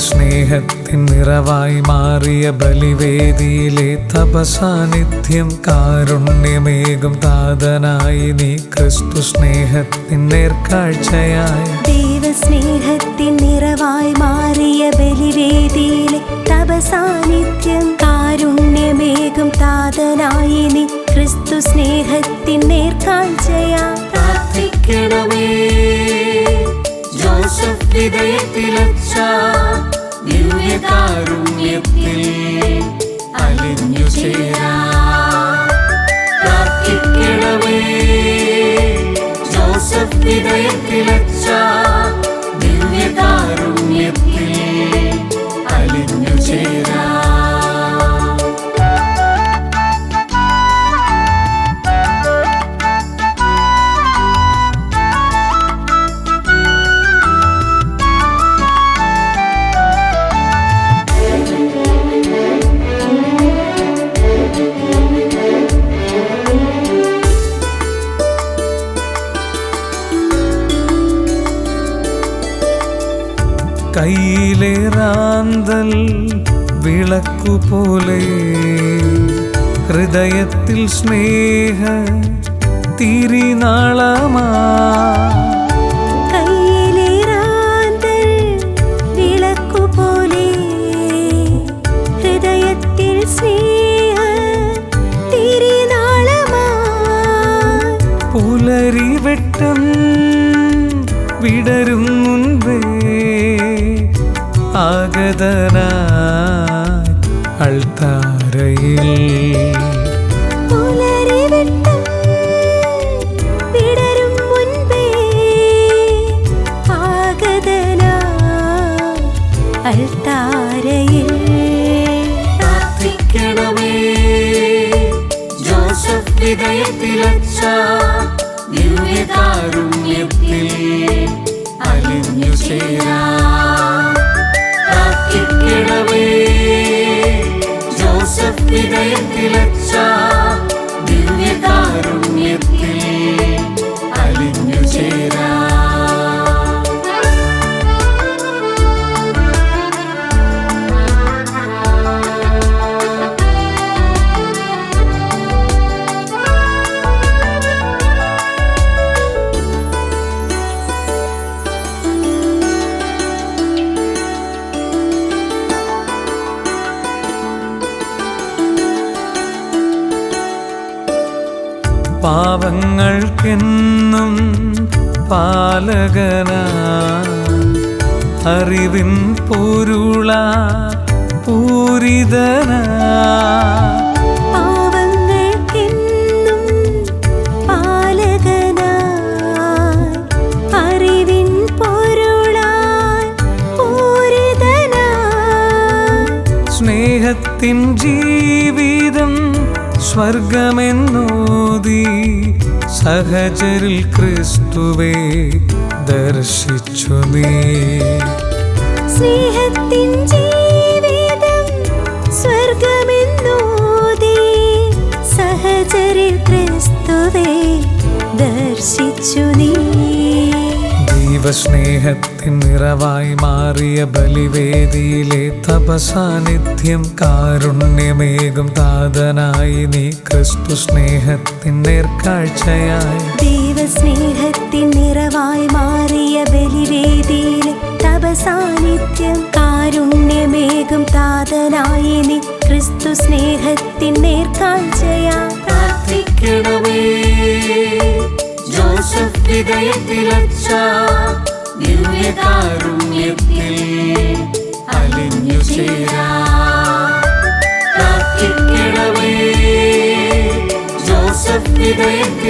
ദൈവസ്നേഹത്തിൻ നിറവായി മാറിയ ബലിവേദിയിലെ തപസാന്നിധ്യം കാരുണ്യമേകും താതനായി നീ ക്രിസ്തു സ്നേഹത്തിൻ നേർക്കാഴ്ചയായി. ദൈവസ്നേഹത്തിൻ നിറവായി മാറിയ ബലിവേദിയിലെ തപസാന്നിധ്യം കാരുണ്യമേകും താതനായി നീ ക്രിസ്തു സ്നേഹത്തിൻ നേർക്കാഴ്ചയാ. പ്രാർത്ഥിക്കണമേ. ജോസഫ് വിധേയത്തിലച്ച ദിവ്യകാരുണ്യത്തിൽ അലിഞ്ഞു ചേരാ. ജോസഫ് വിധേയത്തിലച്ച കയ്യിലേറാന്തൽ വിളക്കുപോലെ ഹൃദയത്തിൽ സ്നേഹ തിരിനാളമാ. കയ്യിലേറാന്തൽ വിളക്കുപോലെ ഹൃദയത്തിൽ സ്നേഹ തിരിനാളമാ. പുലരി വെട്ടം വിടരും മുൻപേ ആഗതനായി അൾത്താരയിൽ. അൾത്താരയിൽ. പ്രാർത്ഥിക്കണമേ. ജോസഫ് വിധേയത്തിലച്ച ദിവ്യകാരുണ്യത്തിൽ അലിഞ്ഞു ചേരാ. പ്രാർത്ഥിക്കണമേ ജോസഫ് വിധേയത്തിലച്ച ദിവ്യകാരുണ്യത്തിൽ പാവങ്ങൾക്കെന്നും പാലകന. അറിവിൻ പൊരുള പൂരിതന. സ്നേഹത്തിൻ ജീവിതം സ്വർഗമെന്നോതി സഹചരിൽ ക്രിസ്തുവേ ദർശിച്ചു നീ. സ്നേഹത്തിൻ ജീവിതം ദൈവസ്നേഹത്തിൻ നിറവായി മാറിയ ബലിവേദിയിലെ തപസാന്നിധ്യം കാരുണ്യമേകും താതനായി നീ ക്രിസ്തു സ്നേഹത്തിൻ നേർക്കാഴ്ചയായി. ദൈവസ്നേഹത്തിൻ നിറവായി മാറിയ ബലിവേദിയിലെ തപസാന്നിധ്യം കാരുണ്യമേകും താതനായി നീ ക്രിസ്തു സ്നേഹത്തിൻ നേർക്കാഴ്ചയാ പ്രാർത്ഥിക്കണമേ ജോസഫ് വിധേയത്തിലച്ച